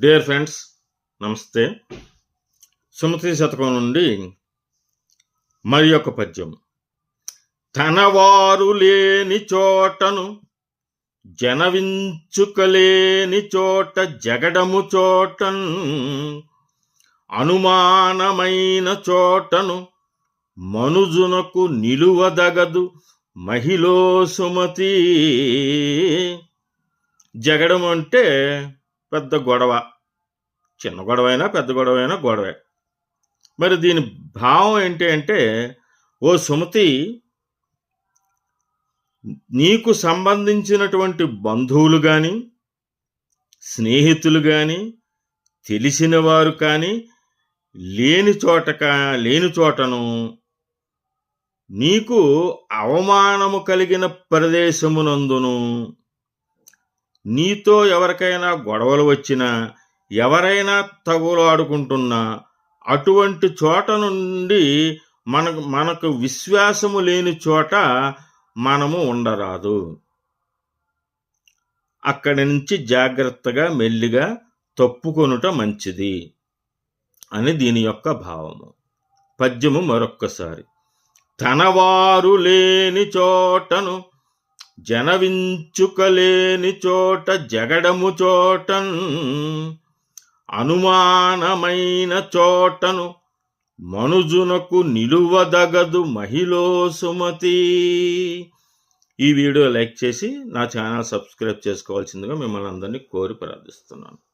Dear friends నమస్తే. సుమతి శతకం నుండి మరి యొక్క పద్యం. తనవారు లేని చోటను జనవించుకలేని చోట జగడము చోటన్ అనుమానమైన చోటను మనుజునకు నిలువదగదు మహిళో సుమతి. జగడం అంటే పెద్ద గొడవ. చిన్న గొడవైనా పెద్ద గొడవైనా గొడవే. మరి దీని భావం ఏంటి అంటే ఓ సుమతి నీకు సంబంధించినటువంటి బంధువులు కానీ స్నేహితులు కానీ తెలిసిన వారు కానీ లేని చోట కా లేని చోటను నీకు అవమానము కలిగిన ప్రదేశమునందును నీతో ఎవరికైనా గొడవలు వచ్చినా ఎవరైనా తగులాడుకుంటున్నా అటువంటి చోట నుండి మనకు మనకు విశ్వాసము లేని చోట మనము ఉండరాదు. అక్కడి నుంచి జాగ్రత్తగా మెల్లిగా తప్పుకొనుట మంచిది అని దీని యొక్క భావము. పద్యము మరొక్కసారి. తనవారు లేని చోటను జనవించుకలేని చోట జగడము చోటన్ అనుమానమైన చోటను మనుజునకు నిలువదగదు మహిళో సుమతి. ఈ వీడియో లైక్ చేసి నా ఛానల్ సబ్స్క్రైబ్ చేసుకోవాల్సిందిగా మిమ్మల్ని అందరినీ కోరి ప్రార్థిస్తున్నాను.